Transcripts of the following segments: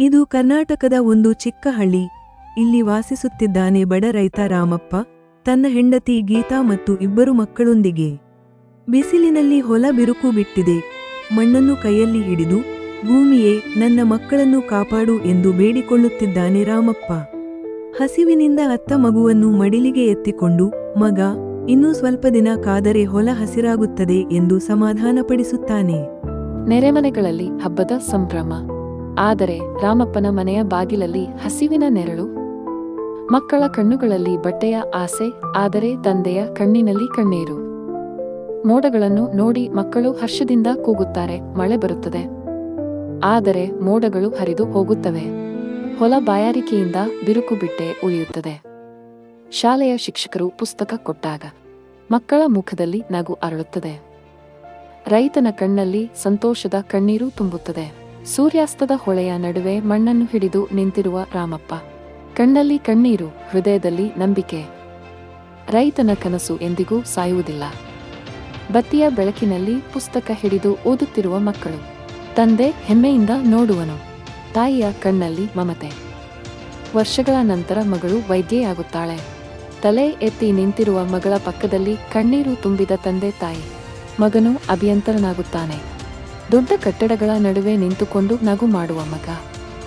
ಇದು ಕರ್ನಾಟಕದ ಒಂದು ಚಿಕ್ಕ ಹಳ್ಳಿ. ಇಲ್ಲಿ ವಾಸಿಸುತ್ತಿದ್ದಾನೆ ಬಡ ರೈತ ರಾಮಪ್ಪ, ತನ್ನ ಹೆಂಡತಿ ಗೀತಾ ಮತ್ತು ಇಬ್ಬರು ಮಕ್ಕಳೊಂದಿಗೆ. ಬಿಸಿಲಿನಲ್ಲಿ ಹೊಲ ಬಿರುಕು ಬಿಟ್ಟಿದೆ. ಮಣ್ಣನ್ನು ಕೈಯಲ್ಲಿ ಹಿಡಿದು, ಭೂಮಿಯೇ, ನನ್ನ ಮಕ್ಕಳನ್ನು ಕಾಪಾಡು ಎಂದು ಬೇಡಿಕೊಳ್ಳುತ್ತಿದ್ದಾನೆ ರಾಮಪ್ಪ. ಹಸಿವಿನಿಂದ ಅತ್ತ ಮಗುವನ್ನು ಮಡಿಲಿಗೆ ಎತ್ತಿಕೊಂಡು, ಮಗ, ಇನ್ನೂ ಸ್ವಲ್ಪ ದಿನ ಕಾದರೆ ಹೊಲ ಹಸಿರಾಗುತ್ತದೆ ಎಂದು ಸಮಾಧಾನಪಡಿಸುತ್ತಾನೆ. ನೆರೆಮನೆಗಳಲ್ಲಿ ಹಬ್ಬದ ಸಂಭ್ರಮ. ಆದರೆ ರಾಮಪ್ಪನ ಮನೆಯ ಬಾಗಿಲಲ್ಲಿ ಹಸಿವಿನ ನೆರಳು, ಮಕ್ಕಳ ಕಣ್ಣುಗಳಲ್ಲಿ ಬಟ್ಟೆಯ ಆಸೆ, ಆದರೆ ತಂದೆಯ ಕಣ್ಣಿನಲ್ಲಿ ಕಣ್ಣೀರು. ಮೋಡಗಳನ್ನು ನೋಡಿ ಮಕ್ಕಳು ಹರ್ಷದಿಂದ ಕೂಗುತ್ತಾರೆ, ಮಳೆ ಬರುತ್ತದೆ. ಆದರೆ ಮೋಡಗಳು ಹರಿದು ಹೋಗುತ್ತವೆ. ಹೊಲ ಬಾಯಾರಿಕೆಯಿಂದ ಬಿರುಕು ಬಿಟ್ಟೆ ಉಳಿಯುತ್ತದೆ. ಶಾಲೆಯ ಶಿಕ್ಷಕರು ಪುಸ್ತಕ ಕೊಟ್ಟಾಗ ಮಕ್ಕಳ ಮುಖದಲ್ಲಿ ನಗು ಅರಳುತ್ತದೆ. ರೈತನ ಕಣ್ಣಲ್ಲಿ ಸಂತೋಷದ ಕಣ್ಣೀರು ತುಂಬುತ್ತದೆ. ಸೂರ್ಯಾಸ್ತದ ಹೊಳೆಯ ನಡುವೆ ಮಣ್ಣನ್ನು ಹಿಡಿದು ನಿಂತಿರುವ ರಾಮಪ್ಪ. ಕಣ್ಣಲ್ಲಿ ಕಣ್ಣೀರು, ಹೃದಯದಲ್ಲಿ ನಂಬಿಕೆ. ರೈತನ ಕನಸು ಎಂದಿಗೂ ಸಾಯುವುದಿಲ್ಲ. ಬತ್ತಿಯ ಬೆಳಕಿನಲ್ಲಿ ಪುಸ್ತಕ ಹಿಡಿದು ಓದುತ್ತಿರುವ ಮಕ್ಕಳು. ತಂದೆ ಹೆಮ್ಮೆಯಿಂದ ನೋಡುವನು. ತಾಯಿಯ ಕಣ್ಣಲ್ಲಿ ಮಮತೆ. ವರ್ಷಗಳ ನಂತರ ಮಗಳು ವೈದ್ಯೆಯಾಗುತ್ತಾಳೆ. ತಲೆ ಎತ್ತಿ ನಿಂತಿರುವ ಮಗಳ ಪಕ್ಕದಲ್ಲಿ ಕಣ್ಣೀರು ತುಂಬಿದ ತಂದೆ ತಾಯಿ. ಮಗನು ಅಭಿಯಂತರನಾಗುತ್ತಾನೆ. ದೊಡ್ಡ ಕಟ್ಟಡಗಳ ನಡುವೆ ನಿಂತುಕೊಂಡು ನಗು ಮಾಡುವ ಮಗ.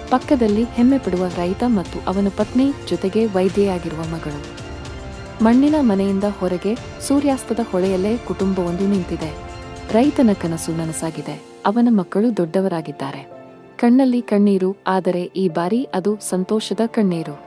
ಪಕ್ಕದಲ್ಲಿ ಹೆಮ್ಮೆ ಪಡುವ ರೈತ ಮತ್ತು ಅವನ ಪತ್ನಿ ಜೊತೆಗೆ ವೈದ್ಯೆಯಾಗಿರುವ ಮಗಳು. ಮಣ್ಣಿನ ಮನೆಯಿಂದ ಹೊರಗೆ ಸೂರ್ಯಾಸ್ತದ ಹೊಳೆಯಲ್ಲೇ ಕುಟುಂಬವೊಂದು ನಿಂತಿದೆ. ರೈತನ ಕನಸು ನನಸಾಗಿದೆ. ಅವನ ಮಕ್ಕಳು ದೊಡ್ಡವರಾಗಿದ್ದಾರೆ. ಕಣ್ಣಲ್ಲಿ ಕಣ್ಣೀರು, ಆದರೆ ಈ ಬಾರಿ ಅದು ಸಂತೋಷದ ಕಣ್ಣೀರು.